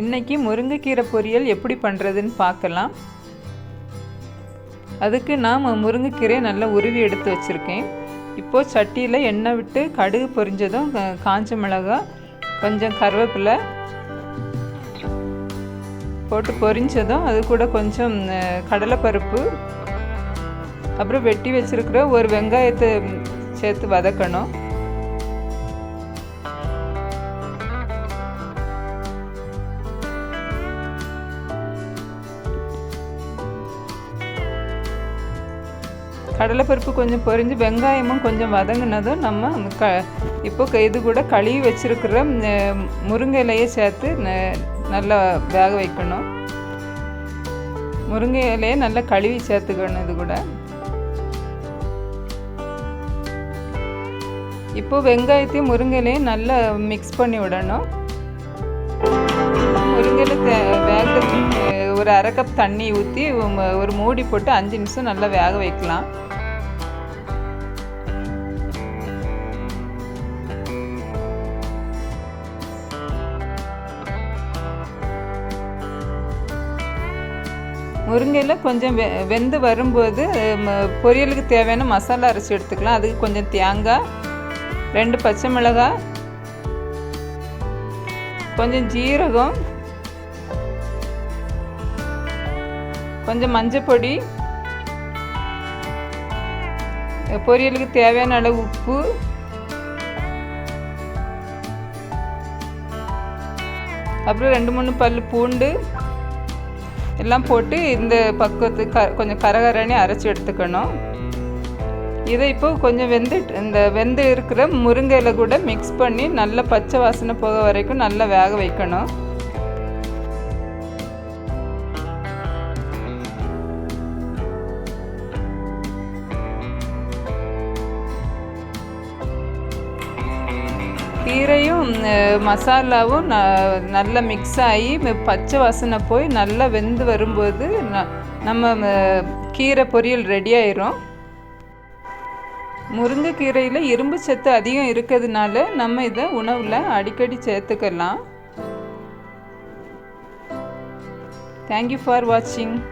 இன்றைக்கி முருங்கைக்கீரை பொரியல் எப்படி பண்ணுறதுன்னு பார்க்கலாம். அதுக்கு நான் முருங்கைக்கீரையை நல்லா உருவி எடுத்து வச்சுருக்கேன். இப்போது சட்டியில் எண்ணெய் விட்டு கடுகு பொரிஞ்சதும் காஞ்ச மிளகாய் கொஞ்சம் கருவேப்பிலை போட்டு பொரிஞ்சதும் அது கூட கொஞ்சம் கடலைப்பருப்பு அப்புறம் வெட்டி வச்சிருக்கிற ஒரு வெங்காயத்தை சேர்த்து வதக்கணும். கடலைப்பருப்பு கொஞ்சம் பொரிஞ்சு வெங்காயமும் கொஞ்சம் வதங்கினதும் நம்ம க இப்போ க- இது கூட கழுவி வச்சுருக்கிற முருங்கை இலையை சேர்த்து ந- நல்லா வேக வைக்கணும். முருங்கை இலையை நல்லா கழுவி சேர்த்துக்கணும் இது கூட. இப்போ வெங்காயத்தையும் முருங்கை இலையும் நல்லா மிக்ஸ் பண்ணி விடணும். முருங்கையில் வேகிறதுக்கு ஒரு அரை கப் தண்ணி ஊற்றி ஒரு மூடி போட்டு அஞ்சு நிமிஷம் நல்லா வேக வைக்கலாம். முருங்கையில் கொஞ்சம் வெ வெந்து வரும்போது பொரியலுக்கு தேவையான மசாலா அரைச்சி எடுத்துக்கலாம். அதுக்கு கொஞ்சம் தேங்காய் ரெண்டு பச்சை மிளகாய் கொஞ்சம் ஜீரகம் கொஞ்சம் மஞ்சப்பொடி பொரியலுக்கு தேவையான அளவு உப்பு அப்புறம் ரெண்டு மூணு பல் பூண்டு எல்லாம் போட்டு இந்த பக்குவத்துக்கு க கொஞ்சம் கரகரனே அரைச்சி எடுத்துக்கணும். இதை இப்போ கொஞ்சம் வெந்து இந்த வெந்து இருக்கிற முருங்கையில் கூட மிக்ஸ் பண்ணி நல்லா பச்சை வாசனை போக வரைக்கும் நல்லா வேக வைக்கணும். கீரையும் மசாலாவும் ந- நல்லா மிக்ஸ் ஆகி பச்சை வாசனை போய் நல்லா வெந்து வரும்போது ந- நம்ம கீரை பொரியல் ரெடி ஆயிரும். முருங்கைக்கீரையில் இரும்பு சத்து அதிகம் இருக்கிறதுனால நம்ம இதை உணவில் அடிக்கடி சேர்த்துக்கலாம். தேங்க்யூ ஃபார் வாட்சிங்